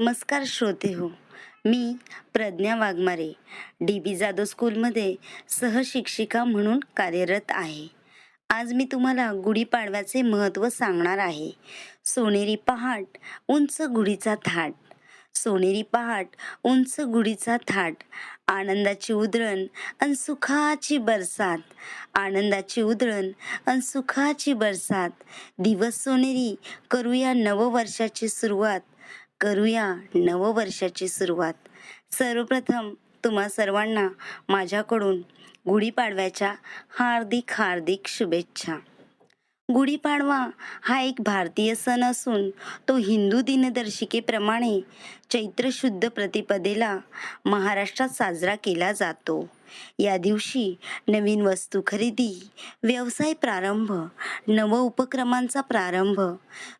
नमस्कार श्रोते हो मी प्रज्ञा वाघमारे डी बी जाधव स्कूलमध्ये सहशिक्षिका म्हणून कार्यरत आहे. आज मी तुम्हाला गुढीपाडव्याचे महत्त्व सांगणार आहे. सोनेरी पहाट उंच गुढीचा थाट. सोनेरी पहाट उंच गुढीचा थाट. आनंदाची उधळण अन सुखाची बरसात. आनंदाची उधळण अन सुखाची बरसात. दिवस सोनेरी करूया नववर्षाची सुरुवात. करूया नववर्षाची सुरुवात. सर्वप्रथम तुम्हा सर्वांना माझ्याकडून गुढीपाडव्याच्या हार्दिक हार्दिक शुभेच्छा. गुढीपाडवा हा एक भारतीय सण असून तो हिंदू दिनदर्शिकेप्रमाणे चैत्र शुद्ध प्रतिपदेला महाराष्ट्रात साजरा केला जातो. या दिवशी नवीन वस्तू खरेदी व्यवसाय प्रारंभ नव उपक्रमांचा प्रारंभ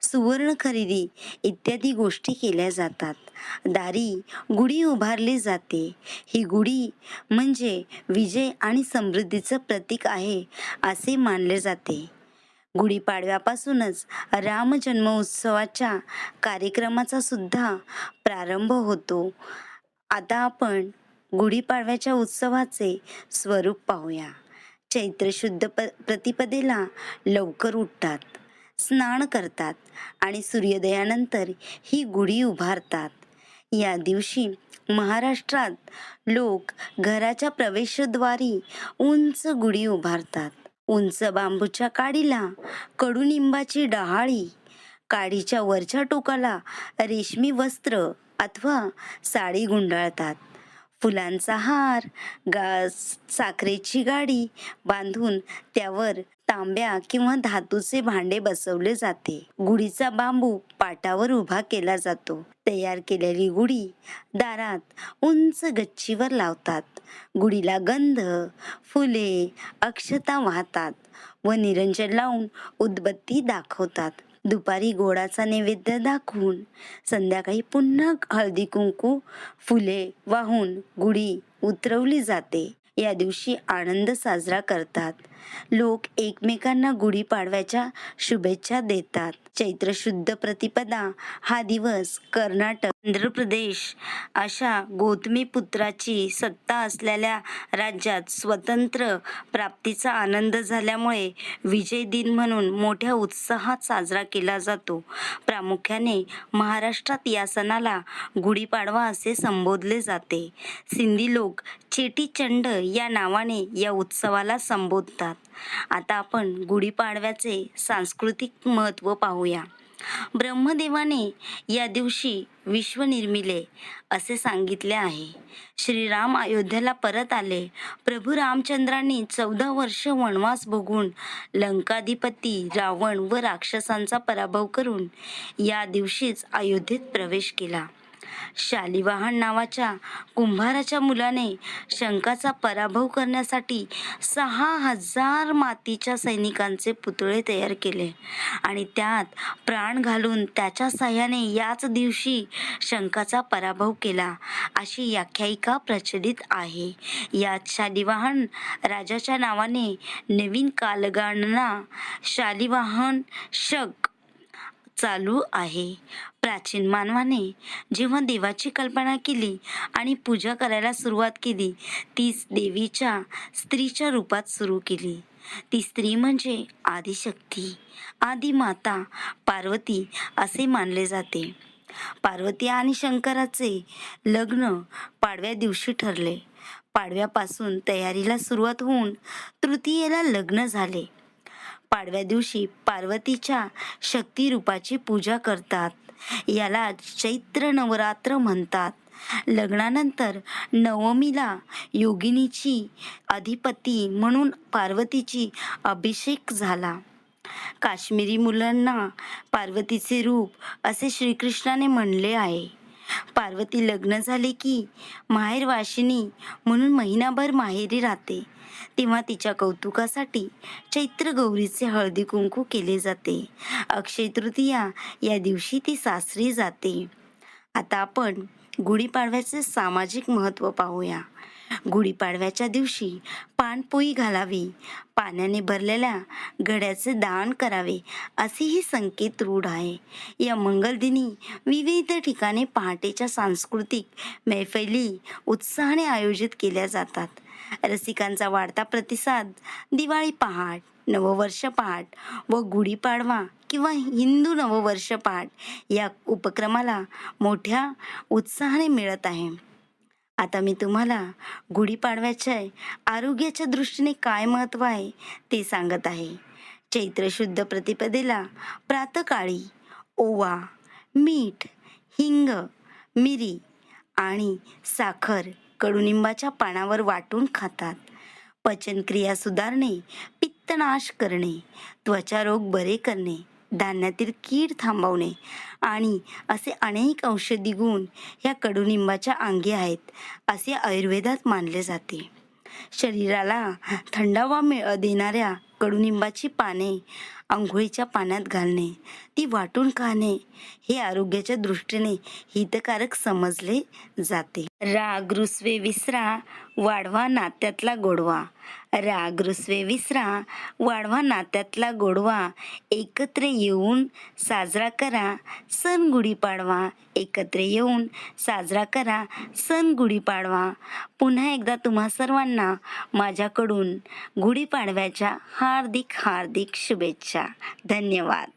सुवर्ण खरेदी इत्यादी गोष्टी केल्या जातात. दारी गुढी उभारली जाते. ही गुढी म्हणजे विजय आणि समृद्धीचं प्रतीक आहे असे मानले जाते. गुढीपाडव्यापासूनच राम जन्मोत्सवाच्या कार्यक्रमाचा सुद्धा प्रारंभ होतो. आता आपण गुढीपाडव्याच्या उत्सवाचे स्वरूप पाहूया. चैत्र शुद्ध प प्रतिपदेला लवकर उठतात स्नान करतात आणि सूर्योदयानंतर ही गुढी उभारतात. या दिवशी महाराष्ट्रात लोक घराच्या प्रवेशद्वारी उंच गुढी उभारतात. उंच बांबूच्या काडीला कडुनिंबाची डहाळी काडीच्या वरच्या टोकाला रेशमी वस्त्र अथवा साडी गुंडाळतात. फुलांचा हार गा साखरेची गाडी बांधून त्यावर तांब्या किंवा धातूचे भांडे बसवले जाते. गुढीचा बांबू पाटावर उभा केला जातो. तयार केलेली गुढी दारात उंच गच्चीवर लावतात. गुढीला गंध फुले अक्षता वाहतात व निरंजन लावून उदबत्ती दाखवतात. दुपारी गोडाचा नैवेद्य दाखवून संध्याकाळी पुन्हा हळदी कुंकू फुले वाहून गुढी उतरवली जाते. या दिवशी आनंद साजरा करतात. लोक एकमेकांना गुढीपाडव्याच्या शुभेच्छा देतात. चैत्र शुद्ध प्रतिपदा हा दिवस कर्नाटक आंध्र प्रदेश अशा गौतमी पुत्राची सत्ता असलेल्या राज्यात स्वतंत्र प्राप्तीचा आनंद झाल्यामुळे विजय दिन म्हणून मोठ्या उत्साहात साजरा केला जातो. प्रामुख्याने महाराष्ट्रात या सणाला गुढीपाडवा असे संबोधले जाते. सिंधी लोक चेटीचंड या नावाने या उत्सवाला संबोधतात. आता आपण गुढीपाडव्याचे सांस्कृतिक महत्त्व पाहूया. ब्रह्मदेवाने या दिवशी विश्व निर्मिले असे सांगितले आहे. श्रीराम अयोध्येला परत आले. प्रभू रामचंद्रांनी चौदा वर्ष वनवास भोगून लंकाधिपती रावण व राक्षसांचा पराभव करून या दिवशीच अयोध्येत प्रवेश केला. शालिवाहन नावाच्या कुंभाराच्या मुलाने शंकाचा पराभव करण्यासाठी सहा हजार मातीच्या सैनिकांचे पुतळे तयार केले. आणि त्यात प्राण घालून त्याच्या साह्याने याच दिवशी शंकाचा पराभव केला अशी आख्यायिका प्रचलित आहे. यात शालिवाहन राजाच्या नावाने नवीन कालगणना शालिवाहन शक चालू आहे. प्राचीन मानवाने जेव्हा देवाची कल्पना केली आणि पूजा करायला सुरुवात केली तीच देवीच्या स्त्रीच्या रूपात सुरू केली. ती स्त्री म्हणजे आदिशक्ती आदिमाता पार्वती असे मानले जाते. पार्वती आणि शंकराचे लग्न पाडव्या दिवशी ठरले. पाडव्यापासून तयारीला सुरुवात होऊन तृतीयेला लग्न झाले. पाडव्या दिवशी पार्वतीच्या शक्ती रूपाची पूजा करतात. याला चैत्र नवरात्र म्हणतात. लग्नानंतर नवमीला योगिनीची अधिपती म्हणून पार्वतीची अभिषेक झाला. काश्मीरी मुलांना पार्वतीचे रूप असे श्रीकृष्णाने म्हणले आहे. पार्वती लग्न झाले की माहेरवाशिनी म्हणून महिनाभर माहेरी राहते. तेव्हा तिच्या कौतुकासाठी चैत्र गौरीचे हळदी कुंकू केले जाते. अक्षय तृतीया या दिवशी ती सासरी जाते. आता आपण गुढीपाडव्याचे सामाजिक महत्त्व पाहूया. गुढीपाडव्याच्या दिवशी पाणपोई घालावी. पाण्याने भरलेल्या घड्याचे दान करावे असेही संकेत रूढ आहे. या मंगलदिनी विविध ठिकाणी पहाटेच्या सांस्कृतिक मैफैली उत्साहाने आयोजित केल्या जातात. रसिकांचा वाढता प्रतिसाद दिवाळी पहाट नववर्ष पहाट व गुढीपाडवा किंवा हिंदू नववर्ष पहाट या उपक्रमाला मोठ्या उत्साहाने मिळत आहे. आता मी तुम्हाला गुढीपाडव्याच्या आरोग्याच्या दृष्टीने काय महत्त्व आहे ते सांगत आहे. चैत्र शुद्ध प्रतिपदेला प्रातकाळी ओवा मीठ हिंग मिरी आणि साखर कडुनिंबाच्या पानावर वाटून खातात. पचनक्रिया सुधारणे पित्तनाश करणे त्वचारोग बरे करणे धान्यातील कीड थांबवणे आणि असे अनेक औषधी गुण या कडुनिंबाच्या अंगी आहेत असे आयुर्वेदात मानले जाते. शरीराला थंडावा मिळ देणाऱ्या कडुनिंबाची पाने आंघोळीच्या पाण्यात घालणे ती वाटून खाणे हे आरोग्याच्या दृष्टीने हितकारक समजले जाते. राग रुसवे विसरा वाढवा नात्यातला गोडवा राग रुसवे विसरा वाढवा नात्यातला गोडवा एकत्र येऊन साजरा करा सण गुढीपाडवा एकत्र येऊन साजरा करा सण गुढीपाडवा पुन्हा एकदा तुम्हा सर्वांना माझ्याकडून गुढीपाडव्याच्या हार्दिक हार्दिक शुभेच्छा. धन्यवाद.